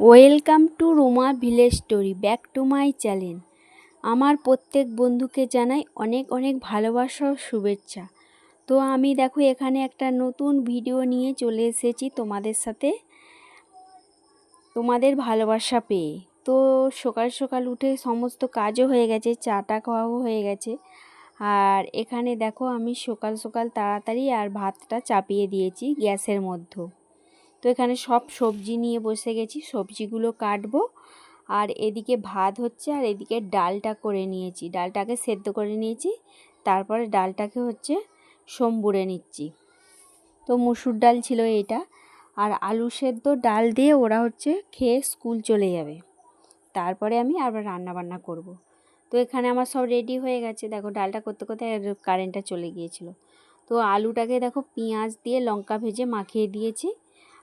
Welcome to Ruma village story, back to my channel. আমার প্রত্যেক বন্ধুকে জানাই অনেক অনেক ভালোবাসা ও শুভেচ্ছা। তো আমি দেখো এখানে একটা নতুন ভিডিও নিয়ে চলে এসেছি তোমাদের সাথে। তোমাদের ভালোবাসা পেয়ে। তো সকাল সকাল উঠে সমস্ত কাজও হয়ে গেছে চাটা খাওয়াও হয়ে গেছে। আর এখানে দেখো আমি সকাল সকাল তাড়াতাড়ি আর ভাতটা চাপিয়ে দিয়েছি গ্যাসের মধ্যে। তো এখানে সব সবজি নিয়ে বসে গেছি। সবজিগুলো কাটবো। আর এদিকে ভাত হচ্ছে আর এদিকে ডালটা করে নিয়েছি। ডালটাকে সেদ্ধ করে নিয়েছি। তারপরে ডালটাকে হচ্ছে সম্বুরে নিচ্ছি। তো মুসুর ডাল ছিল এটা। আর আলু সেদ্ধ ডাল দিয়ে ওরা হচ্ছে খেয়ে স্কুল চলে যাবে। তারপরে আমি আবার রান্না বান্না করব। তো এখানে আমার সব রেডি হয়ে গেছে। দেখো ডালটা করতে করতে কারেন্টটা চলে গিয়েছিল। তো আলুটাকে দেখো পেঁয়াজ দিয়ে লঙ্কা ভেজে মাখিয়ে দিয়েছি।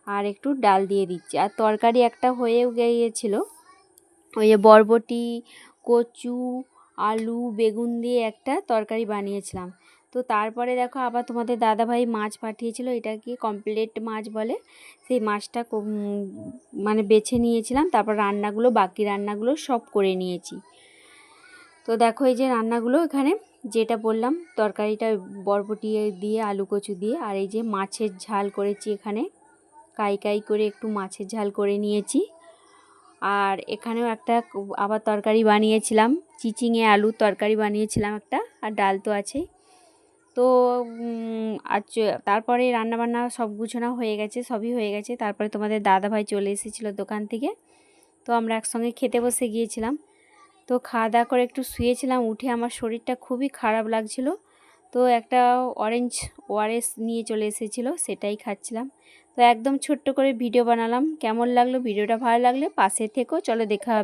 আর একটু ডাল দিয়ে দিচ্ছি। আর তরকারি একটা হয়েও গিয়েছিল। ওই যে বরবটি, কচু, আলু, বেগুন দিয়ে একটা তরকারি বানিয়েছিলাম। তো তারপরে দেখো আবার তোমাদের দাদাভাই মাছ পাঠিয়েছিল। এটাকে কমপ্লেট মাছ বলে? সেই মাছটা মানে বেছে নিয়েছিলাম। তারপর রান্নাগুলো, বাকি রান্নাগুলো সব করে নিয়েছি। তো দেখো এই যে রান্নাগুলো এখানে, যেটা বললাম, তরকারিটা বরবটি দিয়ে, আলু কচু দিয়ে, আর এই যে মাছের ঝাল করেছি এখানে। কাই কাই করে একটু মাছের ঝাল করে নিয়েছি। আর এখানেও একটা আবার তরকারি বানিয়েছিলাম। চিচিঙে আলুর তরকারি বানিয়েছিলাম একটা, আর ডাল তো আছেই। তো আর তারপরে রান্নাবান্না সব গুছানো হয়ে গেছে, সবই হয়ে গেছে। তারপরে তোমাদের দাদাভাই চলে এসেছিল দোকান থেকে। তো আমরা একসঙ্গে খেতে বসে গিয়েছিলাম। তো খাওয়া দাওয়া করে একটু শুয়েছিলাম, উঠে আমার শরীরটা খুবই খারাপ লাগছিল। তো একটা অরেঞ্জ ওয়ারেস নিয়ে চলে এসেছিল, সেটাই খাচ্ছিলাম। তো একদম ছোট্ট করে ভিডিও বানালাম। কেমন লাগল? ভিডিওটা ভালো লাগলে পাশে থেকেও চলো দেখা হবে।